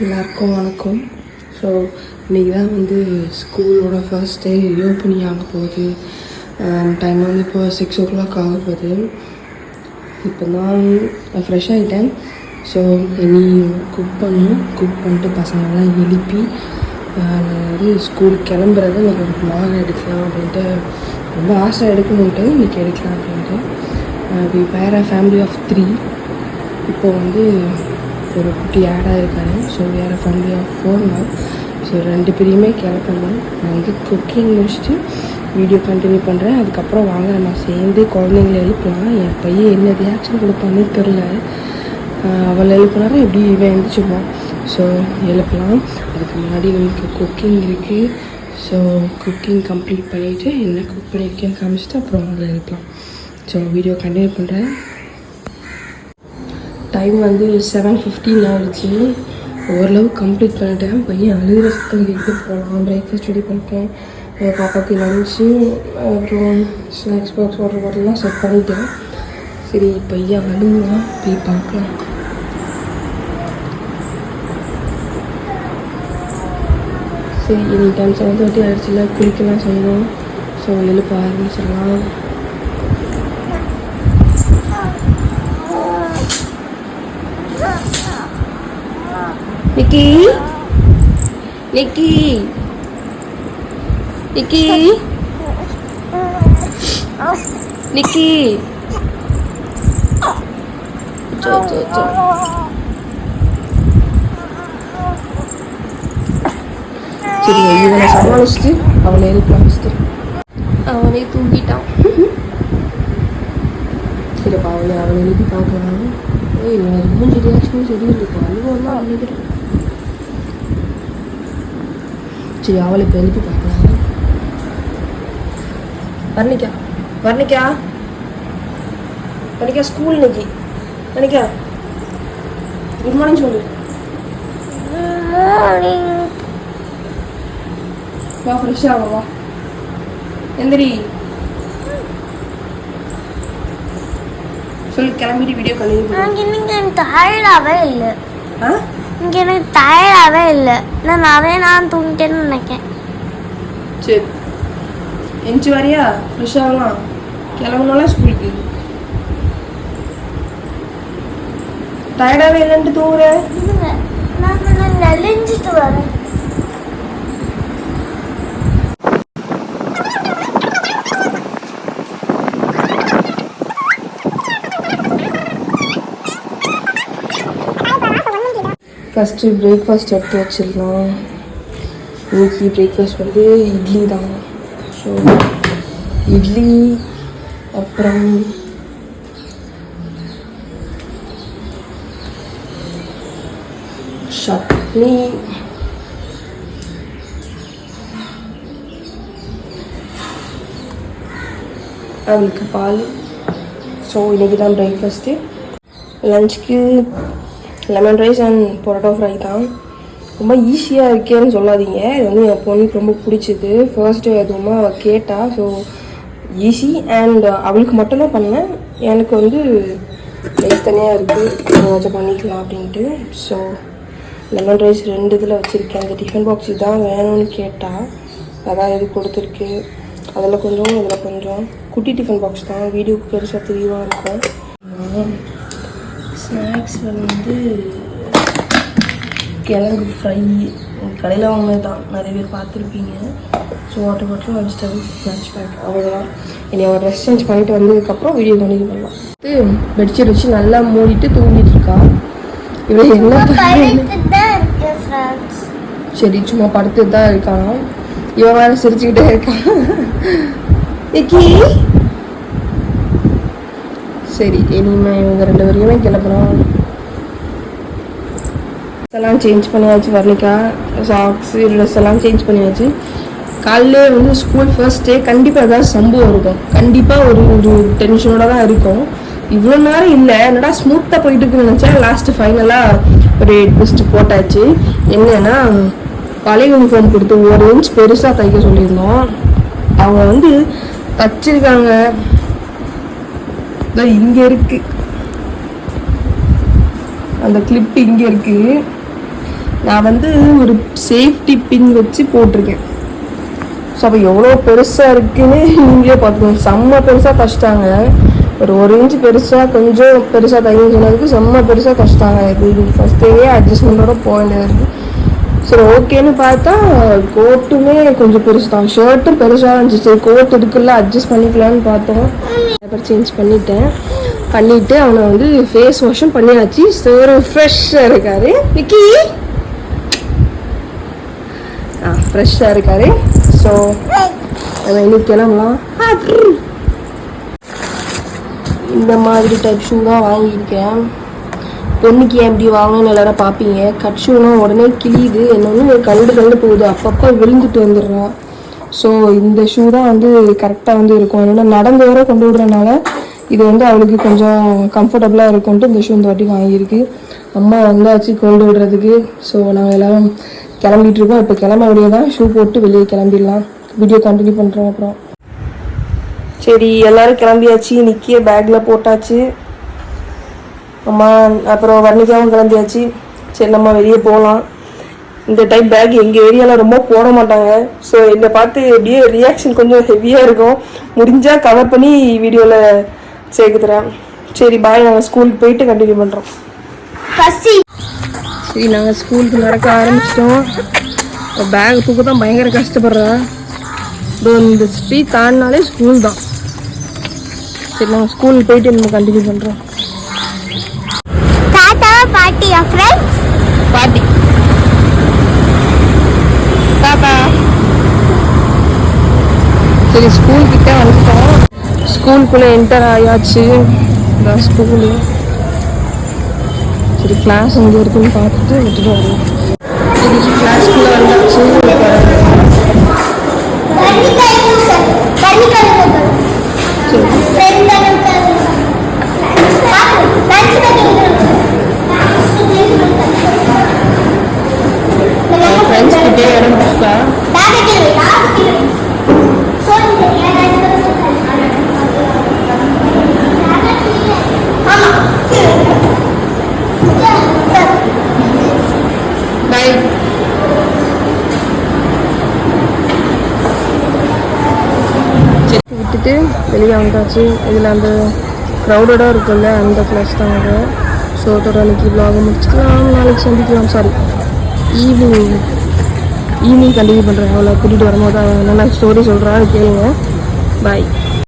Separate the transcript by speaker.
Speaker 1: எல்லாருக்கும் வணக்கம். ஸோ இன்றைக்கி தான் வந்து ஸ்கூலோட ஃபர்ஸ்ட் டே ரீஓப்பனிங் ஆக போகுது. டைம் வந்து இப்போ சிக்ஸ் ஓ கிளாக் ஆக போகுது. இப்போ தான் ஃப்ரெஷ் ஆகிட்டேன் ஸோ இனி குக் பண்ணணும். குக் பண்ணிட்டு பசங்களாம் எழுப்பி ஆஹ், வந்து ஸ்கூல் கிளம்புறது எனக்கு ஒரு பிளாக் எடுக்கலாம் அப்படின்ட்டு ரொம்ப ஆசை எடுக்கணுன்ட்டு இன்றைக்கி எடுக்கலாம் அப்படின்ட்டு. வி வேற ஃபேமிலி ஆஃப் த்ரீ இப்போ வந்து ஒரு குட்டி ஆடாக இருக்காரு ஸோ வேறு family of four ma'am so ரெண்டு பேரையுமே கிளப்பணும் நான் வந்து குக்கிங் முடிச்சுட்டு வீடியோ கண்டினியூ பண்ணுறேன் அதுக்கப்புறம் வாங்க நம்ம சேர்ந்து குழந்தைங்கள எழுப்பலாம். என் பையன் என்ன ரியாக்ஷன் கொடுப்பான்னு தெரில அவளை எழுப்பினாரா எப்படி இவன் எழுந்திரிச்சுப்பான் ஸோ எழுப்பலாம். அதுக்கு முன்னாடி நமக்கு குக்கிங் இருக்குது ஸோ குக்கிங் கம்ப்ளீட் பண்ணிவிட்டு என்ன குக் பண்ணியிருக்கேன்னு காமிச்சிட்டு அப்புறம் அவங்கள எழுப்பலாம். ஸோ வீடியோ கண்டினியூ பண்ணுறேன் டைம் வந்து செவன் ஃபிஃப்டீன் ஆயிடுச்சு. ஓரளவு கம்ப்ளீட் பண்ணிட்டேன். பையன் அழுகிற சத்தம் கேட்டு போகலாம் பிரேக்ஃபாஸ்ட் ரெடி பண்ணிட்டேன். என் பாப்பாவுக்கு லஞ்சு அப்புறம் ஸ்நாக்ஸ் பாக்ஸ் ஆர்டர் பாட்டிலாம் செட் பண்ணிட்டேன். சரி பையன் அழுகுவான் போய் பார்க்கலாம். சரி இனி டைம் செவன் தேர்ட்டி ஆகிடுச்சுல குளிக்கலாம் செய்யணும் ஸோ எழுப்ப ஆரம்பிச்சிடலாம். நிக்கி நிக்கி நிக்கி நிக்கி சோ சோ சோ சரி இவனை சமாளிச்சுட்டு அவனை எழுப்பலாம் ஃபஸ்ட்டு அவனே தூங்கிட்டான் சரிப்பா அவனை அவனை எழுப்பி பார்க்கலாம் ஏய் இவன் மூஞ்சி ரியாக்ஷனும் சரியில்லைப்பா அழுவாலாம் நினைக்கிறேன் சரி அவளை இப்போ எழுப்பி பார்க்கலாம் வர்ணிக்கா வர்ணிக்கா. வர்ணிக்கா ஸ்கூல் இன்னைக்கு. வர்ணிக்கா குட் மார்னிங் சொல்லு. வா ஃப்ரெஷ்ஷாக வா வா. எந்திரி. சொல்லு கிளம்பிட்டு வீடியோ பண்ணு
Speaker 2: எனக்கு இன்னைக்கு எனக்கு டயர்டாகவே இல்லை.
Speaker 1: ஆ?
Speaker 2: இங்கே எனக்கு டயர்டாகவே இல்லை. நான் நிறைய நான் தூங்கிட்டேன்னு நினைக்கிறேன்.
Speaker 1: சரி. எஞ்சி வரியா? ஃப்ரெஷ் ஆகலாம் கிளம்புனால ஸ்கூலுக்கு டயர்டாகவே இல்லைன்ட்டு தூங்குற?
Speaker 2: நான் நெலிஞ்சிட்டு வரேன்.
Speaker 1: ஃபஸ்ட்டு பிரேக்ஃபாஸ்ட் எடுத்து வச்சிடலாம் இன்னைக்கு பிரேக்ஃபாஸ்ட் வந்து இட்லி தான் ஸோ இட்லி அப்புறம் சட்னி அவளுக்கு பால் ஸோ இன்றைக்கி தான் பிரேக்ஃபாஸ்ட்டு லஞ்சுக்கு lemon rice and parotta fry தான். ரொம்ப ஈஸியாக இருக்கேன்னு சொல்லாதீங்க. இது வந்து என் பொண்ணுக்கு ரொம்ப பிடிச்சிது. ஃபர்ஸ்ட்டு எதுவுமா அவள் கேட்டா ஸோ ஈஸி அண்ட் அவளுக்கு மட்டும்தான் பண்ணேன். எனக்கு வந்து ரைஸ் தனியாக இருக்குது வச்சு பண்ணிக்கலாம் அப்படின்ட்டு. ஸோ லெமன் ரைஸ் ரெண்டு இதில் வச்சுருக்கேன். அந்த டிஃபன் பாக்ஸ் தான் வேணும்னு கேட்டால் அதான் இது கொடுத்துருக்கு. அதில் கொஞ்சம் இதில் கொஞ்சம். குட்டி டிஃபன் பாக்ஸ் தான். வீடியோக்கு பெருசாக தெளிவாக இருக்கும். ஸ்நாக்ஸில் வந்து கிழங்கு ஃப்ரை கடையில் வாங்கினது தான் நிறைய பேர் பார்த்துருப்பீங்க. So water bottle vegetable lunch bag அவ்வளோதான் இனி அவள் ட்ரெஸ் சேஞ்ச் பண்ணிட்டு வந்ததுக்கப்புறம் வீடியோ கண்டினியூ பண்ணலாம். இது பெட்ஷீட் வச்சு நல்லா மூடிட்டு தூங்கிட்டு இருக்கா? இவளை என்ன
Speaker 2: படுத்துட்டு
Speaker 1: சரி சும்மா படுத்து தான் இருக்கான் இவன் வேற சிரிச்சுக்கிட்டே இருக்கான் சரி இனிமேல் இவங்க ரெண்டு பேரையுமே கிளம்புறோம் எல்லாம் சேஞ்ச் பண்ணியாச்சு வர்ணிக்கா சாக்ஸ் ட்ரெஸ் எல்லாம் சேஞ்ச் பண்ணியாச்சு. காலையிலே வந்து ஸ்கூல் ஃபர்ஸ்ட் டே கண்டிப்பாக ஏதாவது சம்பவம் இருக்கும் கண்டிப்பாக ஒரு ஒரு டென்ஷனோட தான் இருக்கும். இவ்வளோ நேரம் இல்லை. என்னடா ஸ்மூத்தாக போயிட்டு இருக்குன்னு நினச்சா லாஸ்ட்டு ஃபைனலாக ஒரு ட்விஸ்ட் போட்டாச்சு. என்னன்னா பழைய யூனிஃபார்ம் கொடுத்து ஒரு இன்ச் பெருசாக தைக்க சொல்லியிருந்தோம். அவங்க வந்து தச்சிருக்காங்க. தான் இங்கே இருக்கு. அந்த கிளிப் இங்கே இருக்கு. நான் வந்து ஒரு சேஃப்டி பின் வச்சு போட்டிருக்கேன். ஸோ அப்போ எவ்வளோ பெருசாக இருக்குன்னு நீங்களே பார்த்துக்கோங்க. செம்ம பெருசாக கஷ்டாங்க. ஒரு ஒரு இன்ச்சு பெருசாக கொஞ்சம் பெருசாக தையல் சொன்னதுக்கு செம்ம பெருசாக கஷ்டாங்க. இது ஃபஸ்ட்டே அட்ஜஸ்ட்மெண்ட்டோட போக வேண்டியதாக இருக்குது சரி ஓகேன்னு பார்த்தா கோட்டுமே கொஞ்சம் பெருசு தான். ஷர்ட்டும் பெருசாக இருந்துச்சு. சரி கோட் இருக்குல்ல அட்ஜஸ்ட் பண்ணிக்கலாம்னு பார்த்தோம். அப்புறம் சேஞ்ச் பண்ணிட்டேன். பண்ணிவிட்டு அவனை வந்து ஃபேஸ் வாஷும் பண்ணியாச்சு. சோறு ஃப்ரெஷ்ஷாக இருக்காரு. விக்கி? ஆ ஃப்ரெஷ்ஷாக இருக்காரு. ஸோ நம்ம இன்னைக்கு கிளம்பலாம். இந்த மாதிரி டைப் ஷூ தான் வாங்கியிருக்கேன். பொண்ணுக்கு ஏன் இப்படி வாங்கணும்னு எல்லாரும் பார்ப்பீங்க. கட் ஷூனா உடனே கிழியுது. என்னென்னு கண்டு கண்டு போகுது. அப்பப்போ விழுந்துட்டு வந்துடுறான் ஸோ இந்த ஷூ தான் வந்து கரெக்டாக வந்து இருக்கும். என்னென்னா நடந்து வர கொண்டு விடுறனால இது வந்து அவளுக்கு கொஞ்சம் கம்ஃபர்டபுளாக இருக்கும்ட்டு இந்த ஷூ இந்த வாட்டி வாங்கியிருக்கு. அம்மா வந்தாச்சு கொண்டு விடுறதுக்கு. ஸோ நாங்கள் எல்லாரும் கிளம்பிட்டு இருக்கோம். இப்போ கிளம்ப வேண்டியதான் ஷூ போட்டு வெளியே கிளம்பிடலாம். வீடியோ கண்டினியூ பண்ணுறோம் அப்புறம். சரி எல்லாரும் கிளம்பியாச்சு. நிக்கிய பேக்கில் போட்டாச்சு. அம்மா அப்புறம் வர்ணிகாவும் கிளம்பியாச்சு. சரி நம்ம வெளியே போகலாம் இந்த டைப் பேக் எங்கள் ஏரியாவில் ரொம்ப போட மாட்டாங்க. ஸோ என்னை பார்த்து அப்படியே ரியாக்ஷன் கொஞ்சம் ஹெவியாக இருக்கும். முடிஞ்சால் கவர் பண்ணி வீடியோவில் சேர்க்குறேன் சரி பாய் நாங்கள் ஸ்கூலுக்கு போயிட்டு கண்டினியூ பண்ணுறோம் சரி நாங்கள் ஸ்கூலுக்கு நடக்க ஆரம்பிச்சிட்டோம். பேக் தூக்க தான் பயங்கர கஷ்டப்படுறேன் இந்த ஸ்ட்ரீட் தாண்டினாலே ஸ்கூல் தான். சரி நாங்கள் ஸ்கூல் போயிட்டு நம்ம கண்டினியூ பண்ணுறோம்
Speaker 2: தாத்தாவா ஃப்ரெண்ட்ஸ்
Speaker 1: பாட்டி. பாப்பா. சரி ஸ்கூல் கிட்ட வந்துட்டோம். ஸ்கூலுக்குள்ளே என்டர் ஆயாச்சு. இதான் ஸ்கூலு சரி கிளாஸ் எங்கே இருக்குன்னு பார்த்துட்டு விட்டுட்டு வருவோம் சரி கிளாஸ்க்குள்ளே வந்தாச்சு சரி ஃப்ரெண்ட்ஸ் கிட்டே இடம் பிடிச்சா பை சரி விட்டுட்டு வெளியே வந்தாச்சு. இதில் அந்த க்ரௌடடாக இருக்குல்ல அந்த கிளாஸ் தான் அது. ஸோ அதோட அன்றைக்கி vlog முடிச்சுக்கலாம். நாளைக்கு சந்திக்கலாம். சாரி ஈவினிங் ஈவினிங் கண்டினியூ பண்ணுறேன் அவளை கூட்டிகிட்டு வரும்போது அவள் என்னென்ன ஸ்டோரி சொல்கிறான்னு கேளுங்க. பாய்